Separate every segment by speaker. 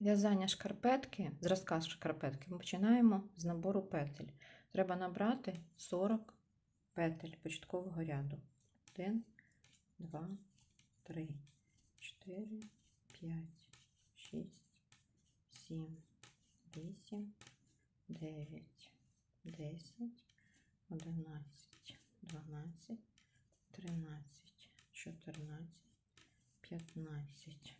Speaker 1: в'язання шкарпетки, зразка шкарпетки, ми починаємо з набору петель. Треба набрати 40 петель початкового ряду. 1, 2, 3, 4, 5, 6, 7, 8, 9, 10, 11, 12, 13, 14, 15,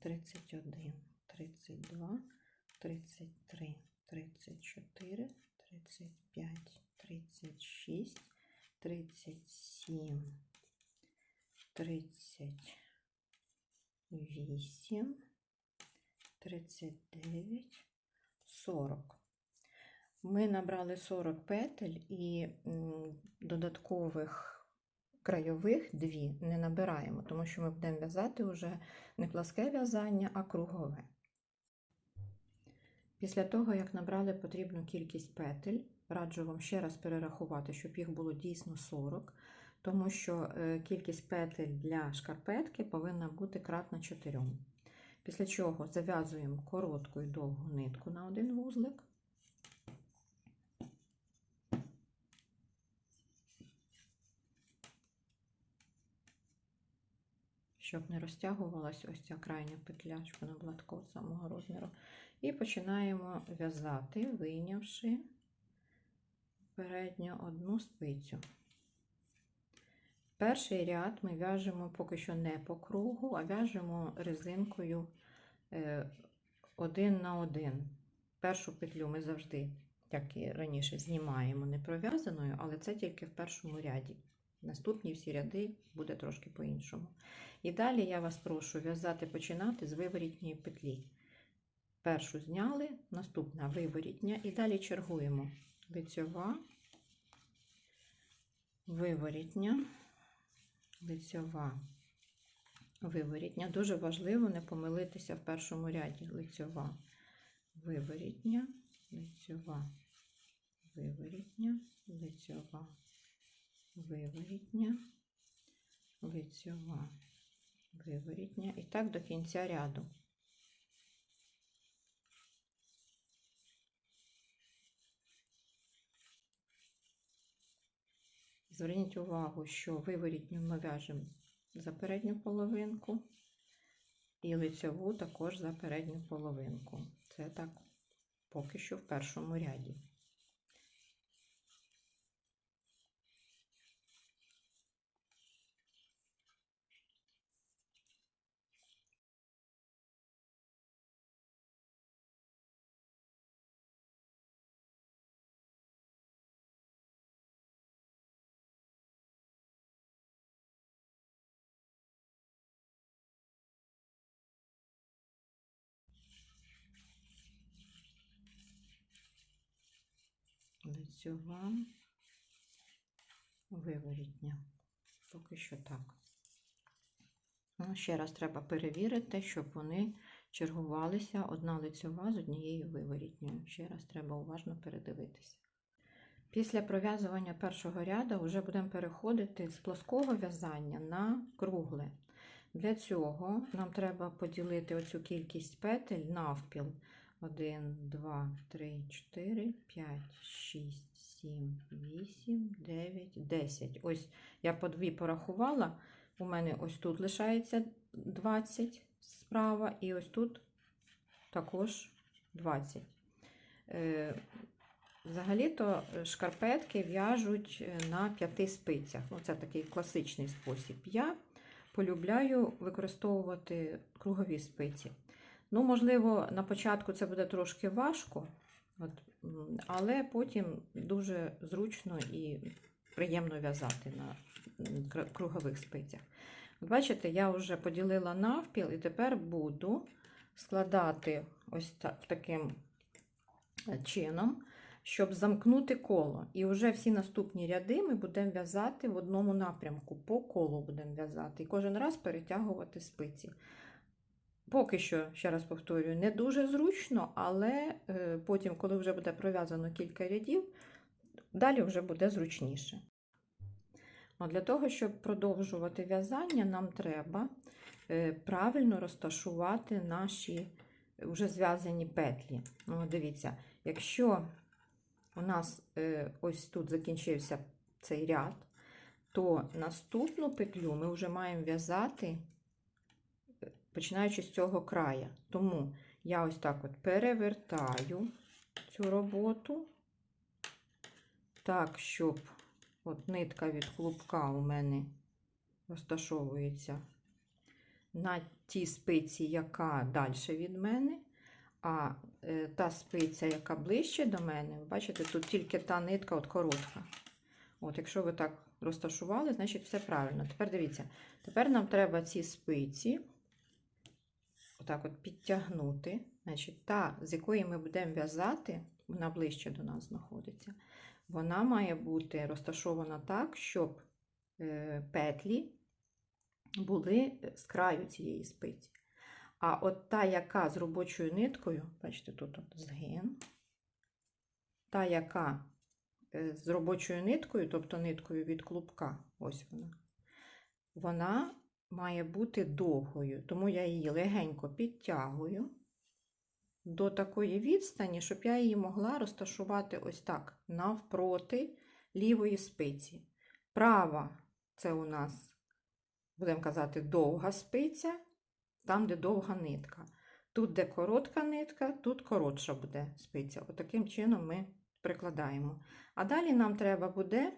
Speaker 1: 31, 32, 33, 34, 35, 36, 37, 38, 39, 40. Ми набрали 40 петель і додаткових крайових дві не набираємо, тому що ми будемо в'язати вже не пласке в'язання, а кругове. Після того, як набрали потрібну кількість петель, раджу вам ще раз перерахувати, щоб їх було дійсно 40, тому що е, кількість петель для шкарпетки повинна бути кратна 4. Після чого зав'язуємо коротку і довгу нитку на один вузлик. Щоб не розтягувалась ось ця крайня петля, щоб вона була такого самого розміру. І починаємо в'язати, вийнявши передню одну спицю. Перший ряд ми в'яжемо поки що не по кругу, а в'яжемо резинкою е, один на один. Першу петлю ми завжди, як і раніше, знімаємо не пров'язаною, але це тільки в першому ряді. Наступні всі ряди буде трошки по-іншому. І далі я вас прошу в'язати, починати з виворітньої петлі. Першу зняли, наступна виворітня, і далі чергуємо лицьова, виворітня, лицьова, виворітня. Дуже важливо не помилитися в першому ряді. Лицьова, виворітня, лицьова, виворітня, лицьова, виворітня, лицьова виворітня і так до кінця ряду. Зверніть увагу, що виворітню ми в'яжемо за передню половинку і лицьову також за передню половинку. Це так поки що в першому ряді. Лицьова, виворітня. Поки що так. Ну, ще раз треба перевірити, щоб вони чергувалися одна лицьова з однією виворітньою. Ще раз треба уважно передивитися. Після пров'язування першого ряду вже будемо переходити з плоского в'язання на кругле. Для цього нам треба поділити оцю кількість петель навпіл. 1, 2, 3, 4, 5, 6, 7, 8, 9, 10. Ось я по дві порахувала. У мене ось тут лишається 20 справа, і ось тут також 20. Е, Взагалі-то шкарпетки в'яжуть на п'яти спицях. Ну, Це такий класичний спосіб. Я полюбляю використовувати кругові спиці. Ну, можливо, на початку це буде трошки важко, от, але потім дуже зручно і приємно в'язати на кругових спицях. Бачите, я вже поділила навпіл і тепер буду складати ось та- таким е, чином, щоб замкнути коло. І вже всі наступні ряди ми будемо в'язати в одному напрямку, по колу будемо в'язати. І кожен раз перетягувати спиці. Поки що, ще раз повторюю, не дуже зручно, але е, потім, коли вже буде пров'язано кілька рядів, далі вже буде зручніше. А для того, щоб продовжувати в'язання, нам треба е, правильно розташувати наші вже зв'язані петлі. Ну, дивіться, якщо у нас е, ось тут закінчився цей ряд, то наступну петлю ми вже маємо в'язати, е, починаючи з цього края. Тому я ось так от перевертаю цю роботу, так, щоб от нитка від клубка у мене розташовується на тій спиці, яка далі від мене. А е, та спиця, яка ближче до мене, бачите, тут тільки та нитка от коротка. От, якщо ви так розташували, значить все правильно. Тепер дивіться, тепер нам треба ці спиці отак от підтягнути. Значить, та, з якої ми будемо в'язати, вона ближче до нас знаходиться. Вона має бути розташована так, щоб е, петлі були з краю цієї спиці. А от та, яка з робочою ниткою, бачите, тут от згин, та, яка е, з робочою ниткою, тобто ниткою від клубка, ось вона, вона має бути довгою, тому я її легенько підтягую до такої відстані, щоб я її могла розташувати ось так, навпроти лівої спиці. Права це у нас, будемо казати, довга спиця, там, де довга нитка. Тут, де коротка нитка, тут коротша буде спиця. Отаким чином ми прикладаємо. А далі нам треба буде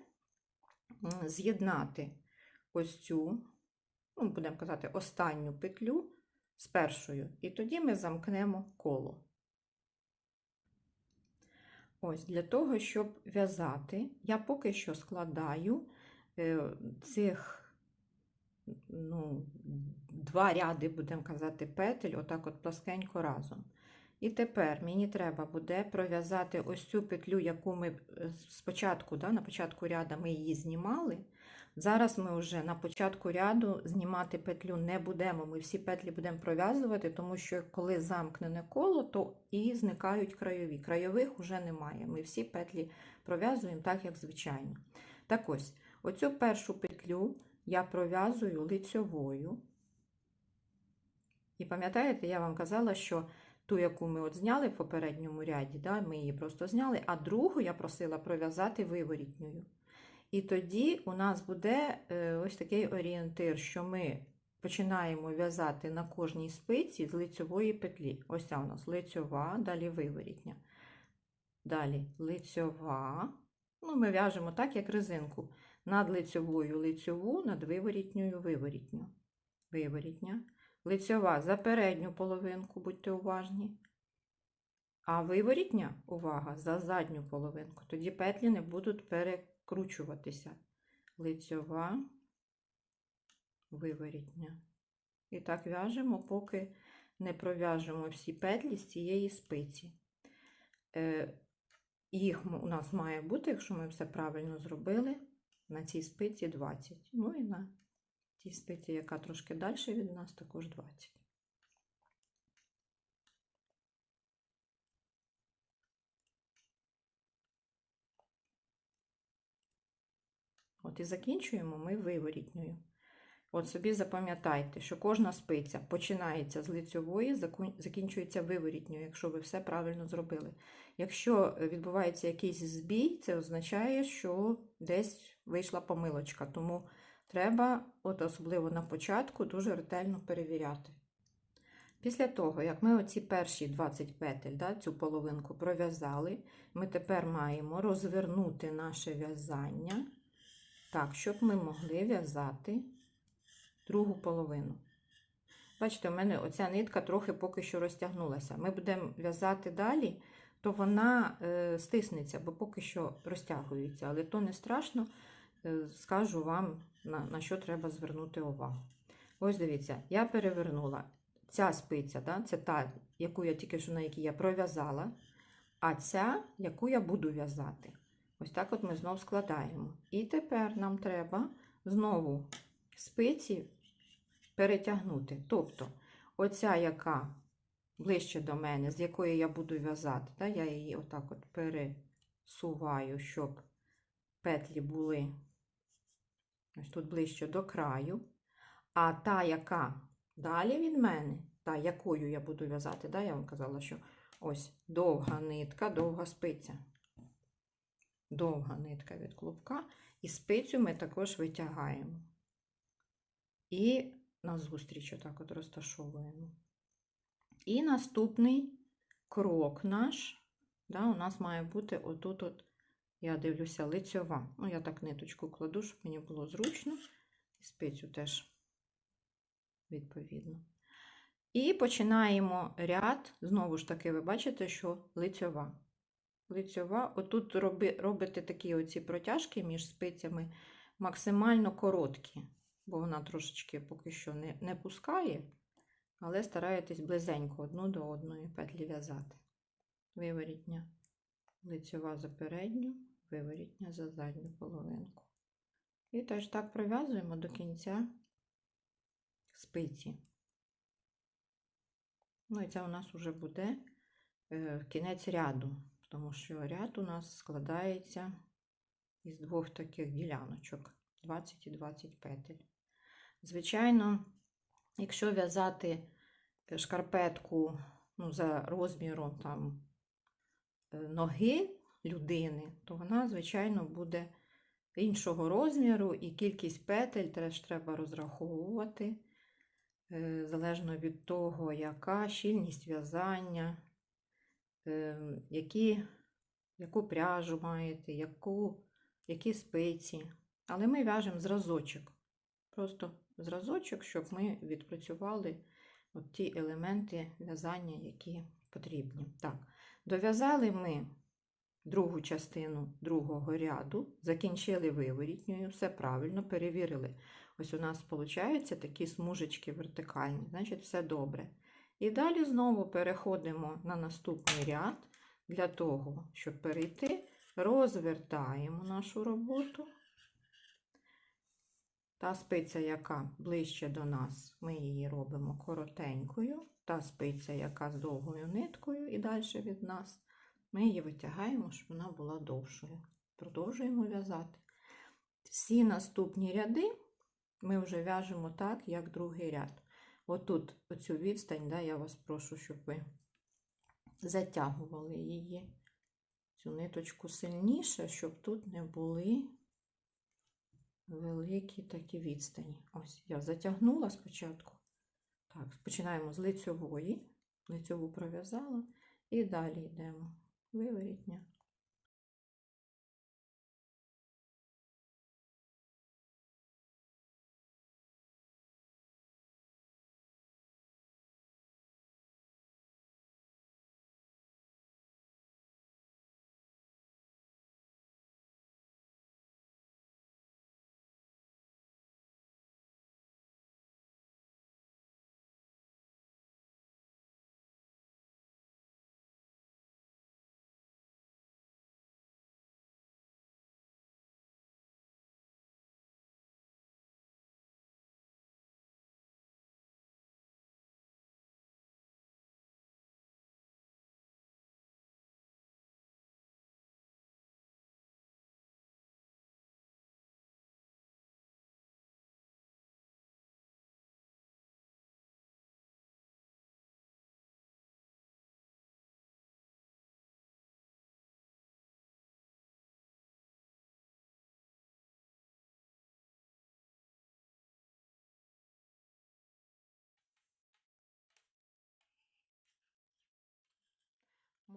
Speaker 1: з'єднати ось цю, ну, будемо казати, останню петлю з першою. І тоді ми замкнемо коло. Ось для того, щоб в'язати, я поки що складаю е, цих ну, два ряди, будемо казати, петель, отак от пласкенько разом. І тепер мені треба буде пров'язати ось цю петлю, яку ми е, спочатку, да, на початку ряду ми її знімали. Зараз ми вже на початку ряду знімати петлю не будемо. Ми всі петлі будемо пров'язувати, тому що коли замкнене коло, то і зникають крайові. Крайових вже немає. Ми всі петлі пров'язуємо так, як звичайно. Так ось, оцю першу петлю я пров'язую лицьовою. І пам'ятаєте, я вам казала, що ту, яку ми от зняли в попередньому ряді, да, ми її просто зняли, а другу я просила пров'язати виворітньою. І тоді у нас буде е, ось такий орієнтир, що ми починаємо в'язати на кожній спиці з лицьової петлі. Ось ця у нас лицьова, далі виворітня. Далі лицьова. Ну, ми в'яжемо так, як резинку. Над лицьовою лицьову, над виворітньою виворітню. Виворітня. Лицьова за передню половинку, будьте уважні. А виворітня, увага, за задню половинку. Тоді петлі не будуть перекручуватися. Лицьова, виворітня. І так в'яжемо, поки не пров'яжемо всі петлі з цієї спиці. Е, Їх у нас має бути, якщо ми все правильно зробили, на цій спиці 20. Ну і на тій спиці, яка трошки далі від нас, також 20. От і закінчуємо ми виворітньою. От собі запам'ятайте, що кожна спиця починається з лицьової, закінчується виворітньою, якщо ви все правильно зробили. Якщо відбувається якийсь збій, це означає, що десь вийшла помилочка. Тому треба, от особливо на початку, дуже ретельно перевіряти. Після того, як ми оці перші 20 петель, да, цю половинку пров'язали, ми тепер маємо розвернути наше в'язання так, щоб ми могли в'язати другу половину. Бачите, у мене оця нитка трохи поки що розтягнулася. Ми будемо в'язати далі, то вона е, стиснеться, бо поки що розтягується. Але то не страшно, е, скажу вам, на, на що треба звернути увагу. Ось дивіться, я перевернула. ця спиця, да, це та, яку я тільки що на якій я пров'язала, а ця, яку я буду в'язати. Ось так от ми знов складаємо. І тепер нам треба знову спиці перетягнути. Тобто, оця, яка ближче до мене, з якої я буду в'язати, да, я її отак от пересуваю, щоб петлі були ось тут ближче до краю. А та, яка далі від мене, та, якою я буду в'язати, да, я вам казала, що ось довга нитка, довга спиця. Довга нитка від клубка. І спицю ми також витягаємо. І назустріч отак от розташовуємо. І наступний крок наш, да, у нас має бути отут, от, я дивлюся, лицьова. Ну, я так ниточку кладу, щоб мені було зручно. І спицю теж відповідно. І починаємо ряд. Знову ж таки, ви бачите, що лицьова. Лицьова, отут роби, робите такі оці протяжки між спицями максимально короткі, бо вона трошечки поки що не, не пускає, але стараєтесь близенько одну до одної петлі в'язати. Виворітня лицьова за передню, виворітня за задню половинку. І теж так пров'язуємо до кінця спиці. Ну і це у нас вже буде е, кінець ряду, тому що ряд у нас складається із двох таких діляночок 20 і 20 петель. Звичайно, якщо в'язати шкарпетку ну, за розміром там, е, ноги людини, то вона, звичайно, буде іншого розміру, і кількість петель теж треба розраховувати, е, залежно від того, яка щільність в'язання, які, яку пряжу маєте, яку, які спиці. Але ми в'яжемо зразочок. Просто зразочок, щоб ми відпрацювали от ті елементи в'язання, які потрібні. Так, дов'язали ми другу частину другого ряду, закінчили виворітньою, все правильно, перевірили. Ось у нас виходить такі смужечки вертикальні, значить, все добре. І далі знову переходимо на наступний ряд для того, щоб перейти, розвертаємо нашу роботу. Та спиця, яка ближче до нас, ми її робимо коротенькою. Та спиця, яка з довгою ниткою і далі від нас, ми її витягаємо, щоб вона була довшою. Продовжуємо в'язати. Всі наступні ряди ми вже в'яжемо так, як другий ряд. Отут, оцю відстань, да, я вас прошу, щоб ви затягували її, цю ниточку сильніше, щоб тут не були великі такі відстані. Ось я затягнула спочатку. Так, починаємо з лицьової, лицьову пров'язала, і далі йдемо виворітня.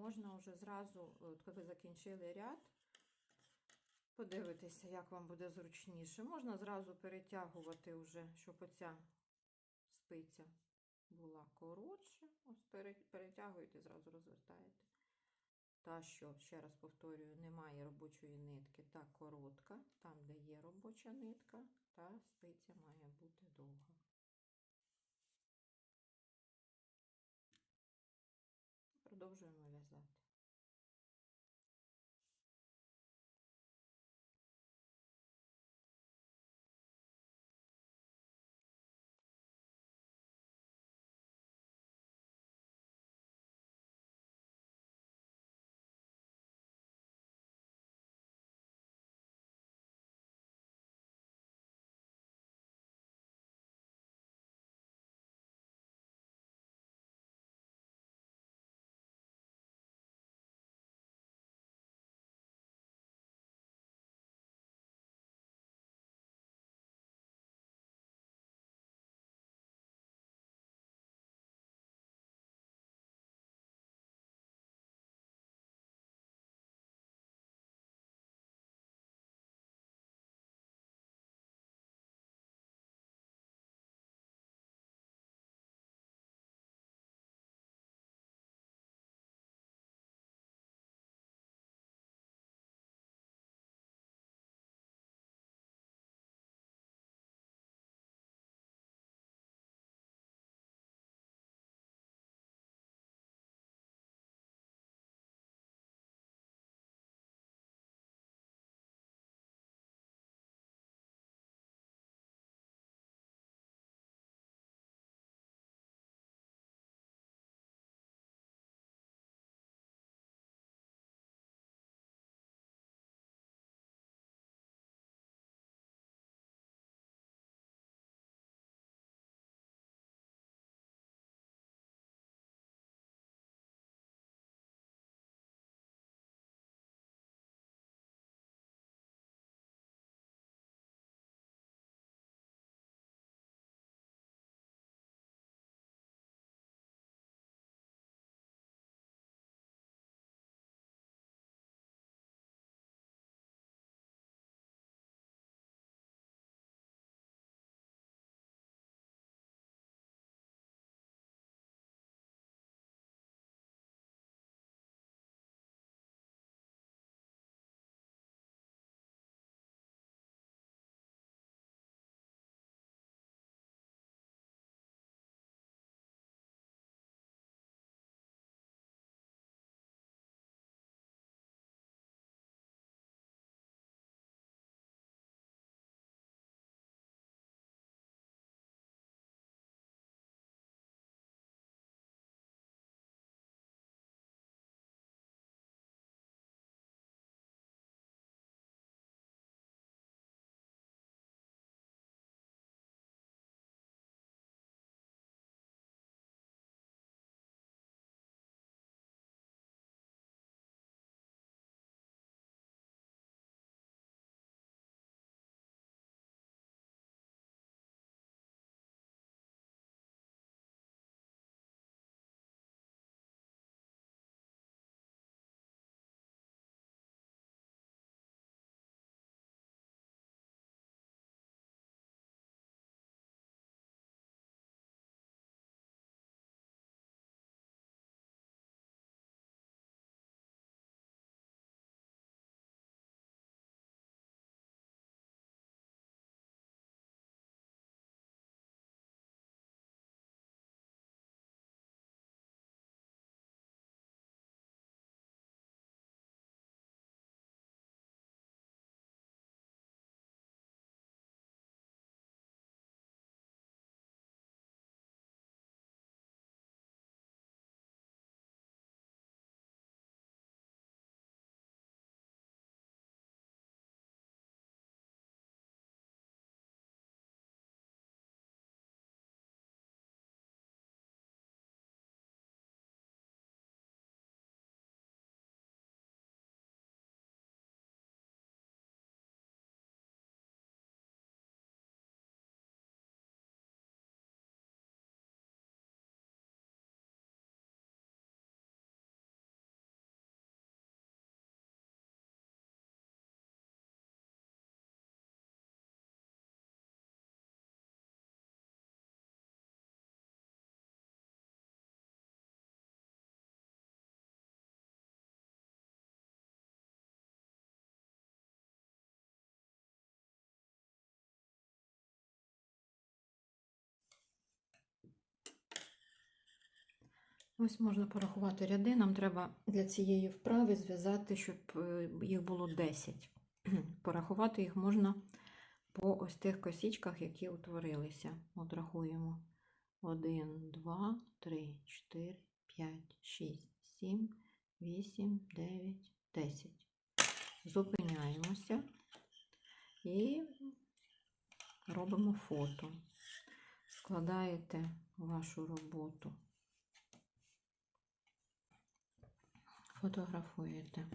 Speaker 1: Можна вже зразу, от коли закінчили ряд, подивитися, як вам буде зручніше. Можна зразу перетягувати вже, щоб оця спиця була коротша. Ось пере- перетягуєте, зразу розвертаєте. Та, що, ще раз повторюю, немає робочої нитки, та коротка. Там, де є робоча нитка, та спиця має бути довга. Ось можна порахувати ряди. Нам треба для цієї вправи зв'язати, щоб е, їх було 10. Порахувати їх можна по ось тих косічках, які утворилися. От рахуємо 1, 2, 3, 4, 5, 6, 7, 8, 9, 10. Зупиняємося і робимо фото. Складаєте вашу роботу. Фотографуєте.